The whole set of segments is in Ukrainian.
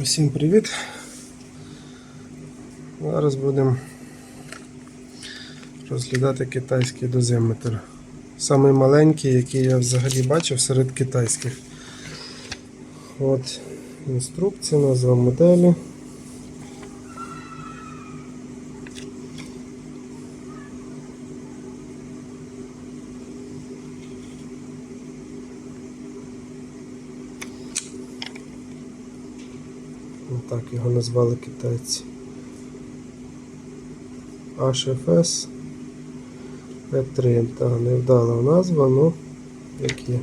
Всім привіт! Зараз будемо розглядати китайський дозиметр. Самий маленький, який я взагалі бачив серед китайських. От інструкція, назва моделі. Так його назвали китайці. HFS P3. Та невдала назва, ну як є.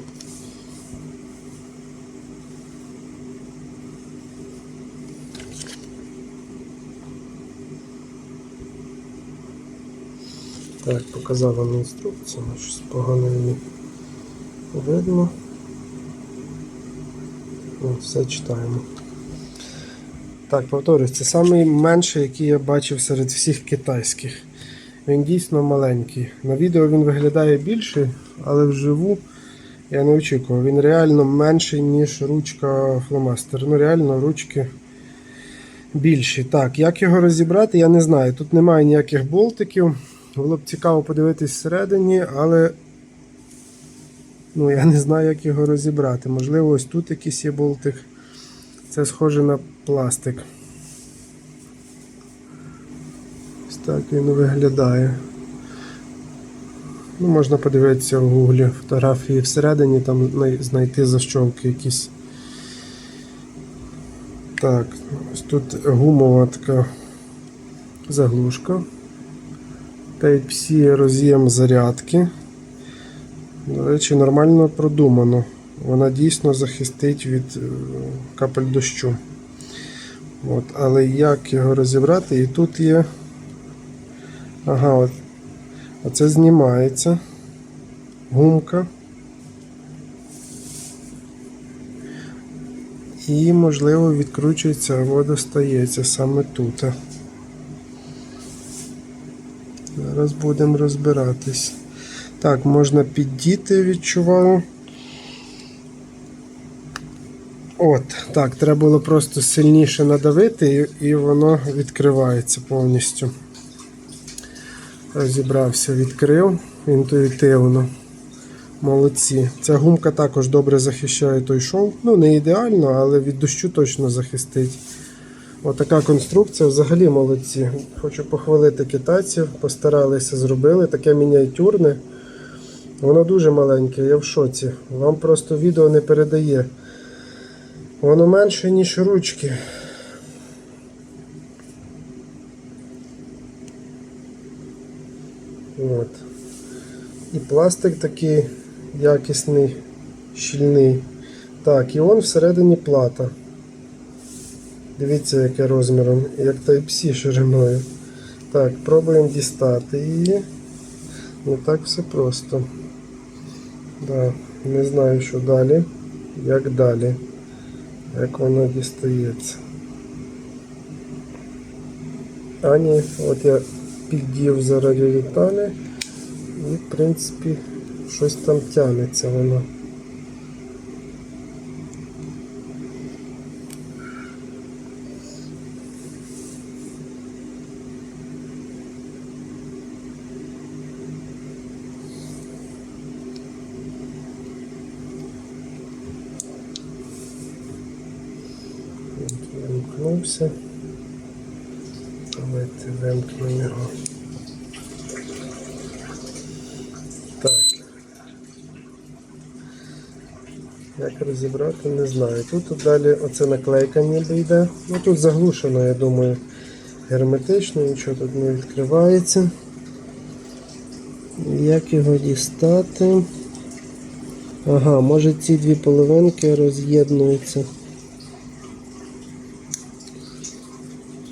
Так, показав вам інструкцію, але щось погано її видно. О, все читаємо. Так, повторюсь, це найменший, який я бачив серед всіх китайських. Він дійсно маленький. На відео він виглядає більший, але вживу я не очікував. Він реально менший, ніж ручка фломастер. Ну, реально ручки більші. Так, як його розібрати, я не знаю. Тут немає ніяких болтиків. Було б цікаво подивитись всередині, але ну, я не знаю, як його розібрати. Можливо, ось тут якийсь є болтик. Це схоже на пластик. Ось так він виглядає. Ну, Можна подивитися в гуглі фотографії всередині, там знайти защолки якісь. Так, ось тут гумова така заглушка. Type-C роз'єм зарядки. До речі, нормально продумано. Вона дійсно захистить від е, капель дощу. От, але як його розібрати? І тут є. Ага, от. Оце знімається. Гумка. І, можливо, відкручується або достається саме тут. Зараз будемо розбиратись. Так, можна піддіти, відчуваю. От, так, треба було просто сильніше надавити і, і воно відкривається повністю. Розібрався, відкрив інтуїтивно. Молодці. Ця гумка також добре захищає той шов. Ну, не ідеально, але від дощу точно захистить. Отака конструкція взагалі молодці. Хочу похвалити китайців, постаралися зробили таке мініатюрне. Воно дуже маленьке, я в шоці. Вам просто відео не передає. Воно менше, ніж ручки. От. І пластик такий якісний, щільний. Так, і он всередині плата. Дивіться, яке розміром, як Type-C шириною. Так, пробуємо дістати її. Не так все просто. Да, не знаю, що далі. Як далі як воно дістається. А ні, от я піддів заради деталі і в принципі щось там тягнеться воно. От Вимкнувся. Вимкнемо. Так. Як розібрати, не знаю. Тут далі оце наклейка ніби йде. Ну тут заглушено, я думаю, герметично, нічого тут не відкривається. Як його дістати? Ага, може ці дві половинки роз'єднуються.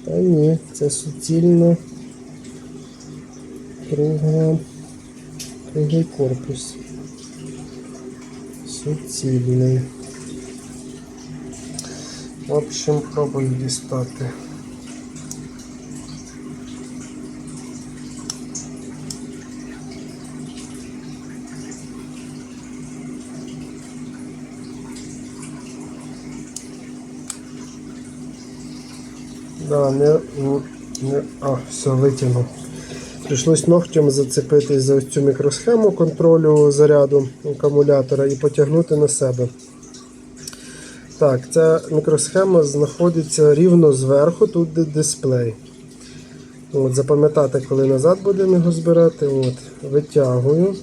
Та ні, це суцільно кругла, круглий корпус. Суцільний. В общем, пробую дістати. Да, не, не, а, все, витягнув. Прийшлось ногтем зацепитись за цю мікросхему контролю заряду акумулятора і потягнути на себе. Так, ця мікросхема знаходиться рівно зверху, тут де дисплей. От, запам'ятати, коли назад будемо його збирати. От, витягую,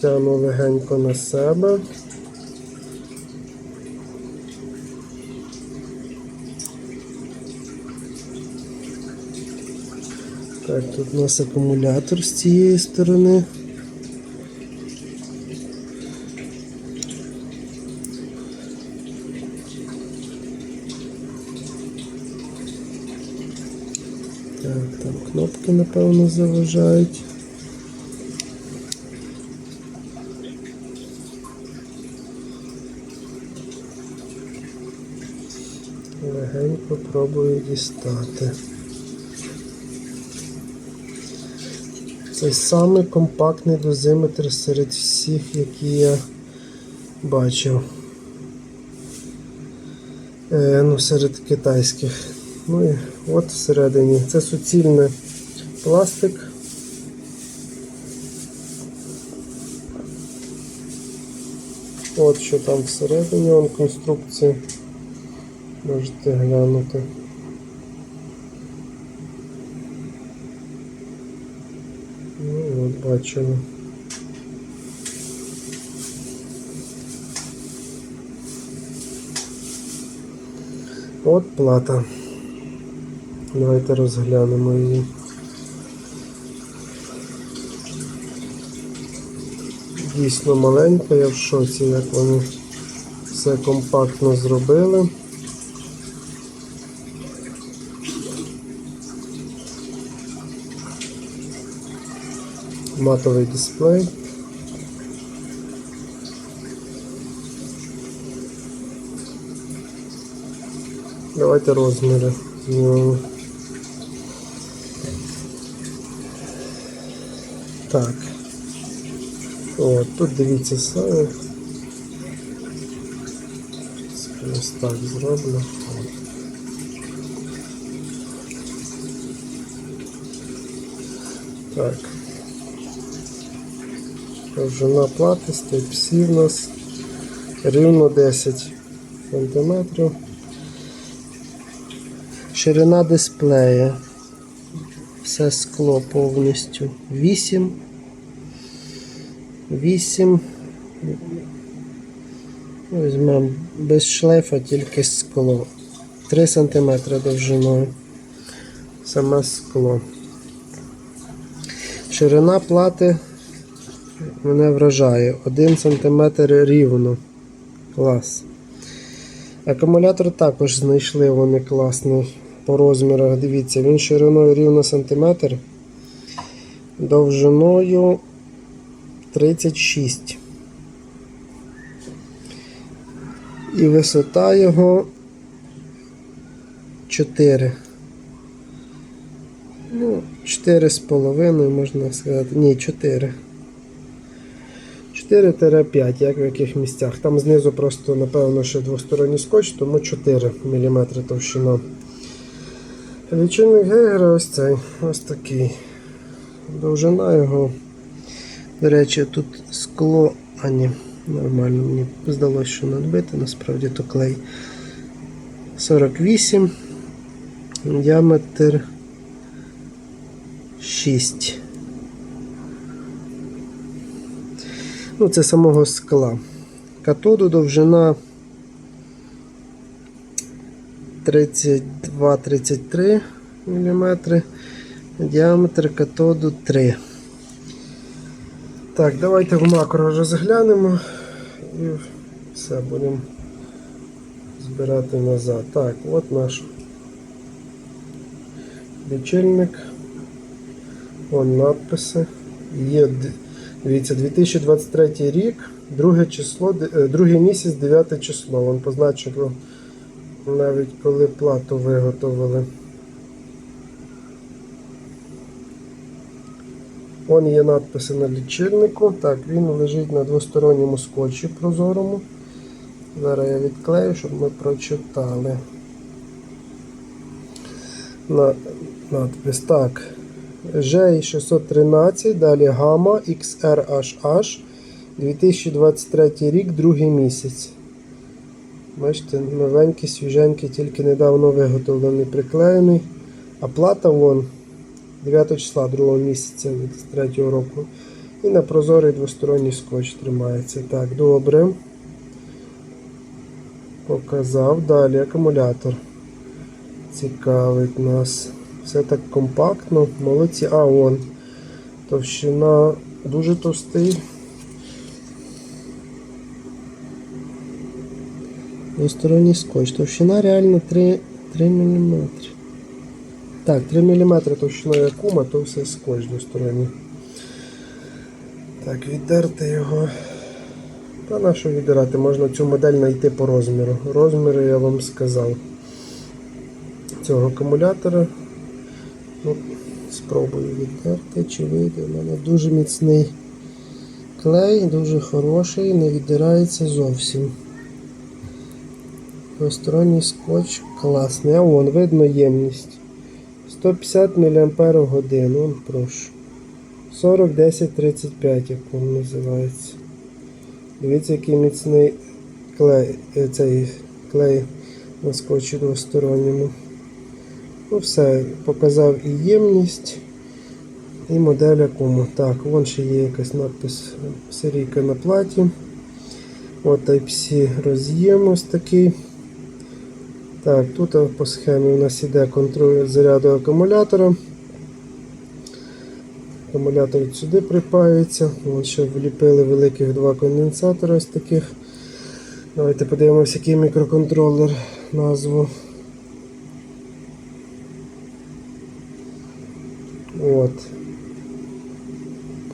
тягну легенько на себе. Так, тут у нас акумулятор з цієї сторони. Так, там кнопки, напевно, заважають. Легенько пробую дістати. Це самий компактний дозиметр серед всіх, які я бачив. Е, ну, серед китайських. Ну і от всередині. Це суцільний пластик. От що там всередині, он конструкція. Можете глянути. Ну, от бачимо. От плата. Давайте розглянемо її. Дійсно маленька, я в шоці, як вони все компактно зробили. Матовий дисплей. Давайте розміри знімемо. Так. О, тут дивіться саме. Ось так зроблю. От. Так. Довжина плати з Type-C в нас рівно 10 сантиметрів. Ширина дисплея. Все скло повністю 8. 8. Візьмемо без шлейфа тільки скло. 3 см довжиною. Саме скло. Ширина плати мене вражає 1 см рівно. Клас. Акумулятор також знайшли вони класний по розмірах. Дивіться, він шириною рівно сантиметр, довжиною 36. І висота його 4. Ну, 4,5 можна сказати. Ні, 4. 4-5, як в яких місцях. Там знизу просто, напевно, ще двосторонній скотч, тому 4 мм товщина. Лічильник Гейгера ось цей, ось такий. Довжина його. До речі, тут скло, а ні, нормально, мені здалося, що надбите, насправді то клей. 48, діаметр 6. Ну, це самого скла. Катоду довжина 32-33 мм. Діаметр катоду 3. Так, давайте в макро розглянемо і все будемо збирати назад. Так, от наш лічильник. Вон надписи. Є Дивіться, 2023 рік, друге число, е, другий місяць, 9 число. Вон позначило навіть коли плату виготовили. Вон є надписи на лічильнику. Так, він лежить на двосторонньому скотчі прозорому. Зараз я відклею, щоб ми прочитали. на, надпис. Так. J613, далі гама XRHH 2023 рік, другий місяць. Бачите, новенький, свіженький, тільки недавно виготовлений, приклеєний. А плата вон 9 числа 2 місяця від 3 року. І на прозорий двосторонній скотч тримається. Так, добре. Показав. Далі акумулятор. Цікавить нас. Все так компактно. Молодці. А, вон. Товщина дуже товстий. Двосторонній скотч. Товщина реально 3, 3 мм. Так, 3 мм товщиною кума, то все скотч двосторонній. Так, віддерти його. Та на що віддирати? Можна цю модель знайти по розміру. Розміри я вам сказав. Цього акумулятора. Ну, спробую віддерти, чи вийде. У мене дуже міцний клей, дуже хороший, не віддирається зовсім. Двосторонній скотч класний. А вон видно ємність. 150 мАч. Вон, прошу. 40, 10, 35, як він називається. Дивіться, який міцний клей, е, цей клей на скотчі двосторонньому. Ну все, показав і ємність, і модель якому. Так, вон ще є якась надпис серійка на платі. От Type-C роз'єм ось такий. Так, тут по схемі у нас іде контроль заряду акумулятора. Акумулятор сюди припаюється. Вон ще вліпили великих два конденсатори ось таких. Давайте подивимося, який мікроконтролер назву. От.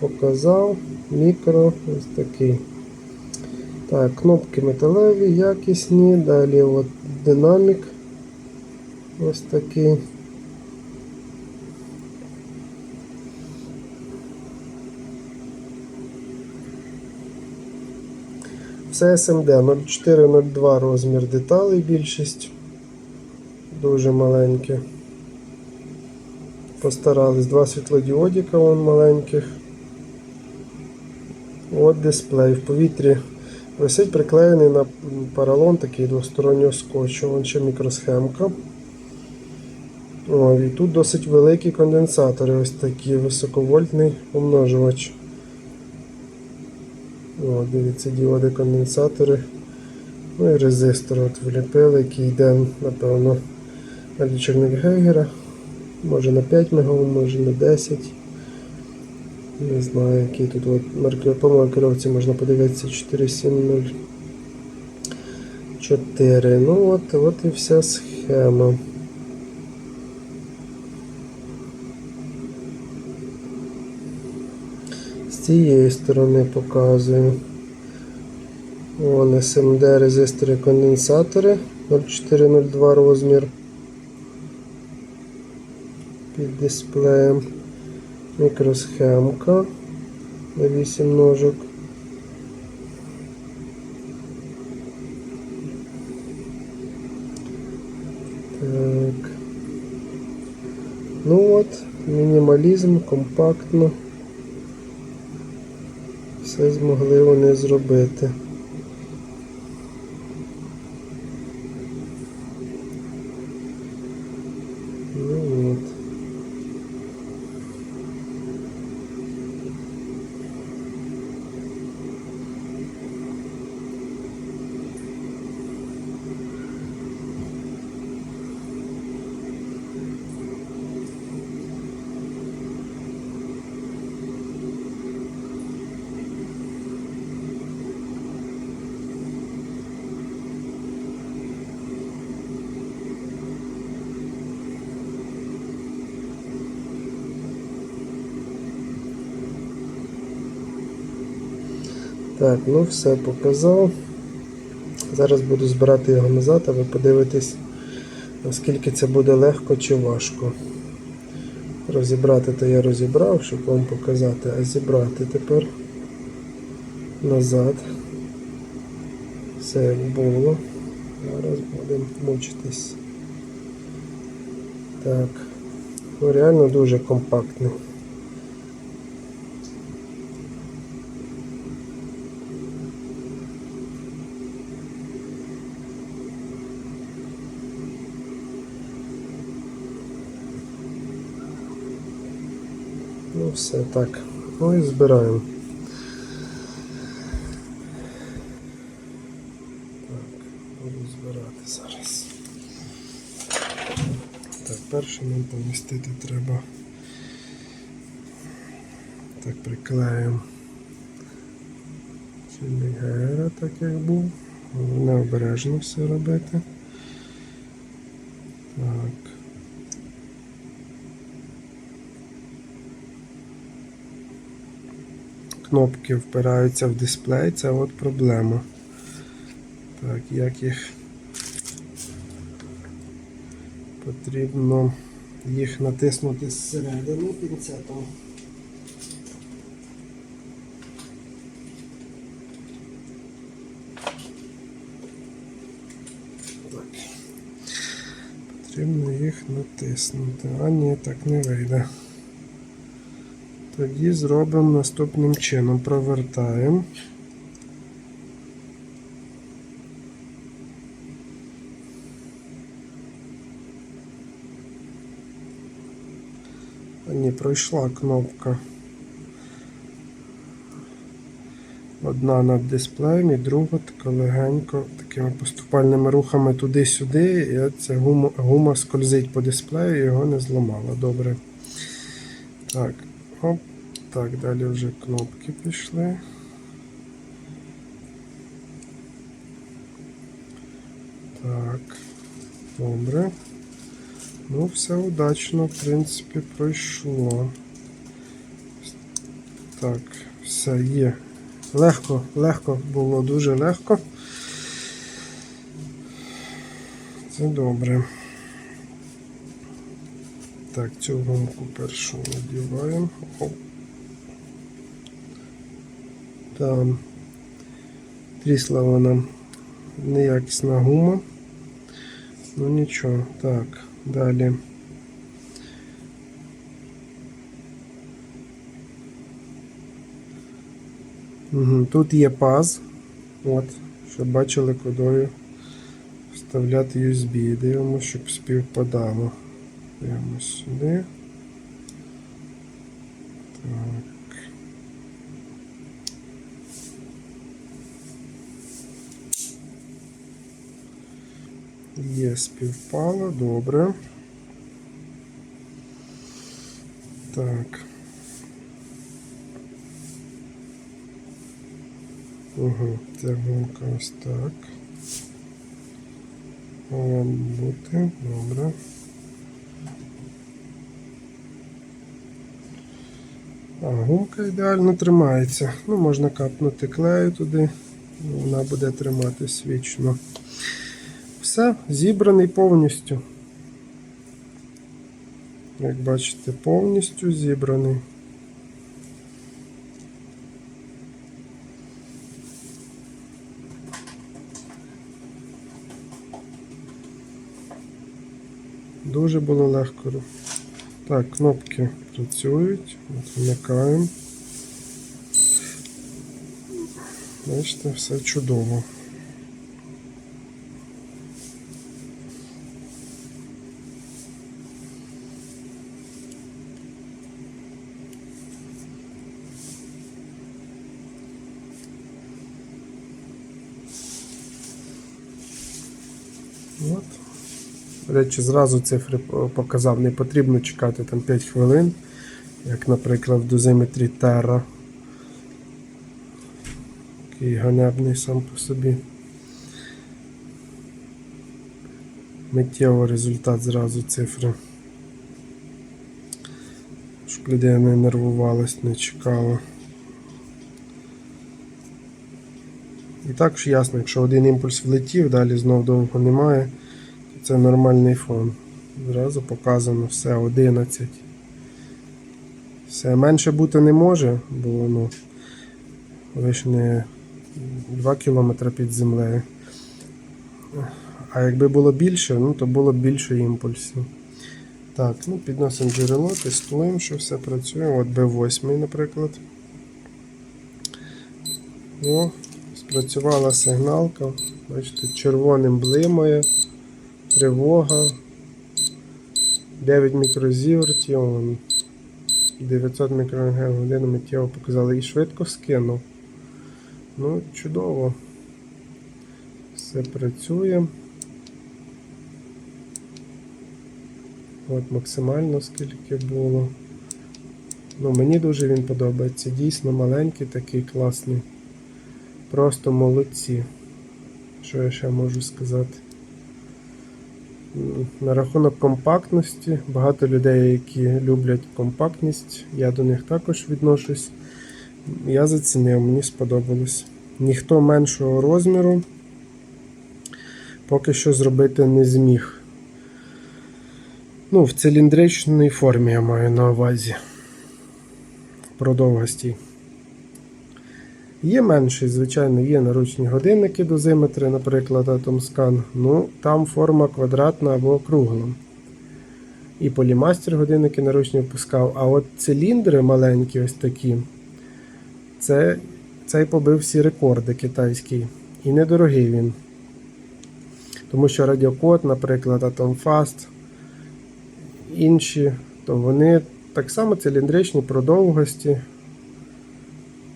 Показав. Мікро ось такий. Так, кнопки металеві, якісні. Далі от динамік. Ось такий. Це SMD 0402 розмір деталей більшість. Дуже маленьке. Постарались два світлодіодіка вон маленьких. От дисплей. В повітрі висить приклеєний на поролон такий двостороннього скотчу. Вон ще мікросхемка. О, і тут досить великі конденсатори, ось такі високовольтний помножувач. О, дивіться, діоди конденсатори. Ну і резистор от вліпили, який йде, напевно, на лічильник Гейгера. Може на 5 МОм, може на 10. Не знаю, який тут от по маркировці можна подивитися 4704. Ну от, от і вся схема. З цієї сторони показую. Вон SMD резистори конденсатори 0402 розмір під дисплеєм. Мікросхемка на 8 ножок. Так. Ну от, мінімалізм, компактно. Все змогли вони зробити. Ну от. Так, ну все показав. Зараз буду збирати його назад, а ви подивитесь, наскільки це буде легко чи важко. Розібрати то я розібрав, щоб вам показати, а зібрати тепер назад. Все як було. Зараз будемо мучитись. Так. Ну, реально дуже компактний. Все так. Ну і збираємо. Так, буду збирати зараз. Так, перше нам помістити треба. Так, приклеїмо. Філігера, так як був. Необережно все робити. Так. Кнопки впираються в дисплей, це от проблема. Так, як їх потрібно їх натиснути зсередини пінцетом. Потрібно їх натиснути. А ні, так не вийде. Тоді зробимо наступним чином. Провертаємо. А ні, пройшла кнопка. Одна над дисплеєм і друга така легенько такими поступальними рухами туди-сюди. І ця гума, гума скользить по дисплею його не зламала. Добре. Так, оп. Так, далі вже кнопки пішли. Так, добре. Ну, все удачно, в принципі, пройшло. Так, все є. Легко, легко було, дуже легко. Це добре. Так, цю гумку першу надіваємо. Там трісла вона неякісна гума. Ну нічого, так, далі. Угу. Тут є паз. От, щоб бачили, кудою вставляти USB. Дивимося, щоб співпадало. Дивимося сюди. Так. Є співпало, добре. Так. Угу, ця ось так. Має бути, добре. А, гумка ідеально тримається. Ну, можна капнути клею туди, вона буде триматись вічно. Все, зібраний повністю. Як бачите, повністю зібраний. Дуже було легко. Так, кнопки працюють. От вмикаємо. Бачите, все чудово. От. До речі, зразу цифри показав, не потрібно чекати там 5 хвилин, як, наприклад, в дозиметрі Terra. Такий ганебний сам по собі. Миттєво результат зразу цифри. Щоб людина не нервувалась, не чекала. І також ясно, якщо один імпульс влетів, далі знов довго немає. Це нормальний фон. Зразу показано все 11. Все менше бути не може, бо ну, ви ж не 2 км під землею. А якби було більше, ну то було б більше імпульсів. Так, ну підносимо джерело, тестуємо, що все працює. От B8, наприклад. О, спрацювала сигналка. Бачите, червоним блимає, тривога. 9 мікрозівертів, 900 мікрорентген в годину миттєво показали і швидко скинув. Ну, чудово. Все працює. От максимально скільки було. Ну, мені дуже він подобається. Дійсно маленький, такий класний. Просто молодці. Що я ще можу сказати? На рахунок компактності, багато людей, які люблять компактність, я до них також відношусь. Я зацінив, мені сподобалось. Ніхто меншого розміру поки що зробити не зміг. Ну, в циліндричній формі я маю на увазі. Продовгості. Є менший, звичайно, є наручні годинники дозиметри, наприклад, Atomscan. Ну, там форма квадратна або кругла. І полімастер годинники наручні випускав. А от циліндри маленькі, ось такі, це, цей побив всі рекорди китайський. І недорогий він. Тому що радіокод, наприклад, Atomfast, інші, то вони так само циліндричні продовгості,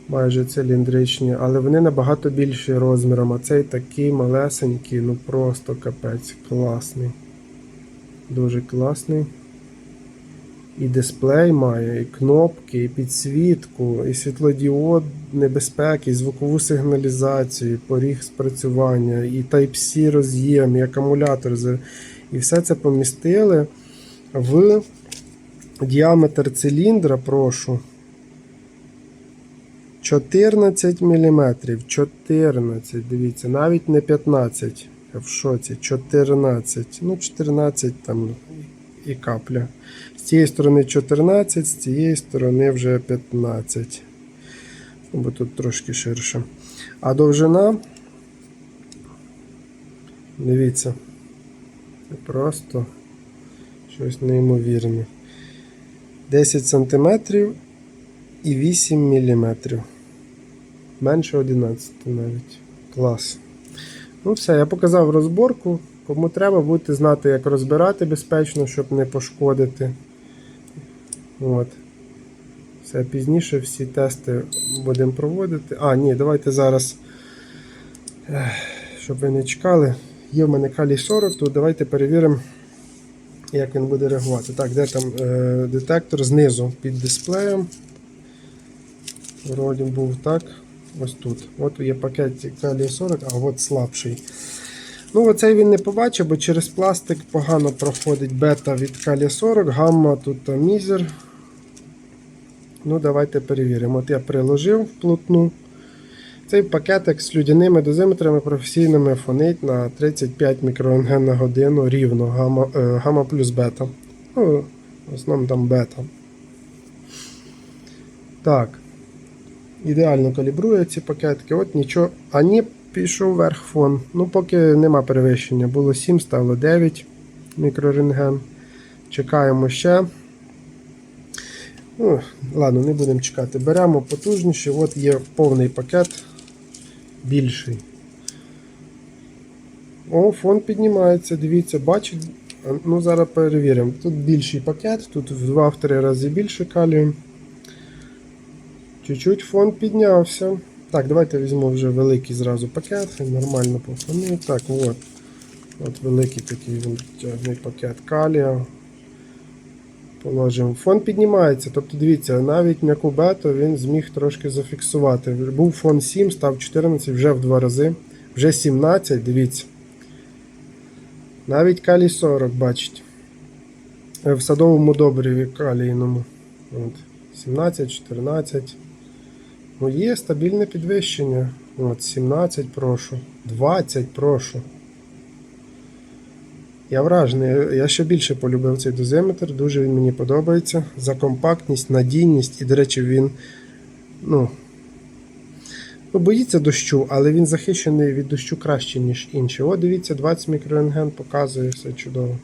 майже циліндричні, але вони набагато більші розміром, а цей такий малесенький, ну просто капець, класний. Дуже класний. І дисплей має, і кнопки, і підсвітку, і світлодіод небезпеки, і звукову сигналізацію, і поріг спрацювання, і Type-C роз'єм, і акумулятор. І все це помістили в діаметр циліндра, прошу. 14 мм. 14, дивіться, навіть не 15. Я в шоці. 14. Ну, 14 там і капля. З цієї сторони 14, з цієї сторони вже 15. Ну, Бо тут трошки ширше. А довжина. Дивіться. Просто щось неймовірне. 10 см і 8 мм. Менше 11 навіть. Клас. Ну все, я показав розборку. Кому треба, будете знати, як розбирати безпечно, щоб не пошкодити. От. Все, пізніше всі тести будемо проводити. А, ні, давайте зараз, щоб ви не чекали. Є в мене калій 40, то давайте перевіримо, як він буде реагувати. Так, де там е, детектор знизу під дисплеєм. Вроді був так. Ось тут. От є пакет калій 40, а от слабший. Ну, оцей він не побачив, бо через пластик погано проходить бета від калія 40, гамма тут мізер. Ну, давайте перевіримо. От я приложив вплотну. Цей пакетик з людяними дозиметрами професійними фонить на 35 мікрорентген на годину рівно гамма, е, гамма плюс бета. Ну, в основному там бета. Так. Ідеально калібрує ці пакетики. От нічого. А ні, пішов вверх фон. Ну, поки нема перевищення. Було 7, стало 9 мікрорентген. Чекаємо ще. Ну, ладно, не будемо чекати. Беремо потужніше. От є повний пакет більший. О, фон піднімається, дивіться, бачить. Ну, зараз перевіримо. Тут більший пакет, тут в 2-3 рази більше калію. Чуть-чуть фон піднявся. Так, давайте візьму вже великий зразу пакет, нормально пофонив. Так, от. От великий такий витягний пакет калія. Положимо. Фон піднімається. Тобто, дивіться, навіть м'яку бету він зміг трошки зафіксувати. Був фон 7, став 14 вже в два рази. Вже 17, дивіться. Навіть калій 40, бачите. Е, В садовому добриві калійному. От. 17, 14. Ну, є стабільне підвищення. От, 17 прошу. 20 прошу. Я вражений. Я ще більше полюбив цей дозиметр. Дуже він мені подобається. За компактність, надійність. І, до речі, він. Ну, ну, боїться дощу, але він захищений від дощу краще, ніж інші. О, дивіться, 20 мікрорентген показує все чудово.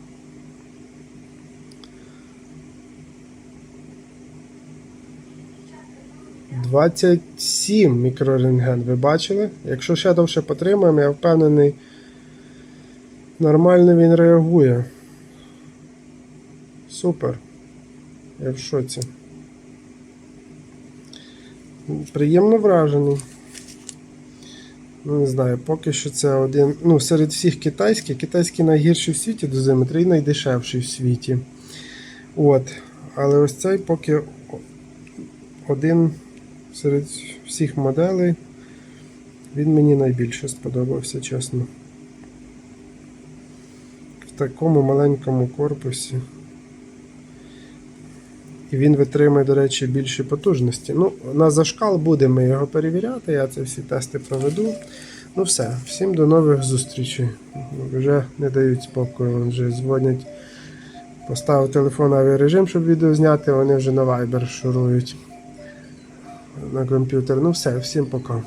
27 мікрорентген. Ви бачили? Якщо ще довше потримаємо, я впевнений, нормально він реагує. Супер. Я в шоці. Приємно вражений. Ну, не знаю, поки що це один. Ну, серед всіх китайських, китайський найгірший в світі дозиметр і найдешевший в світі. От. Але ось цей поки один серед всіх моделей. Він мені найбільше сподобався, чесно. В такому маленькому корпусі. І він витримує, до речі, більші потужності. Ну, на зашкал будемо його перевіряти, я це всі тести проведу. Ну все, всім до нових зустрічей. Вже не дають спокою, вже дзвонять. Поставив телефон авіарежим, щоб відео зняти, вони вже на Viber шурують на комп'ютер. Ну все, всім пока.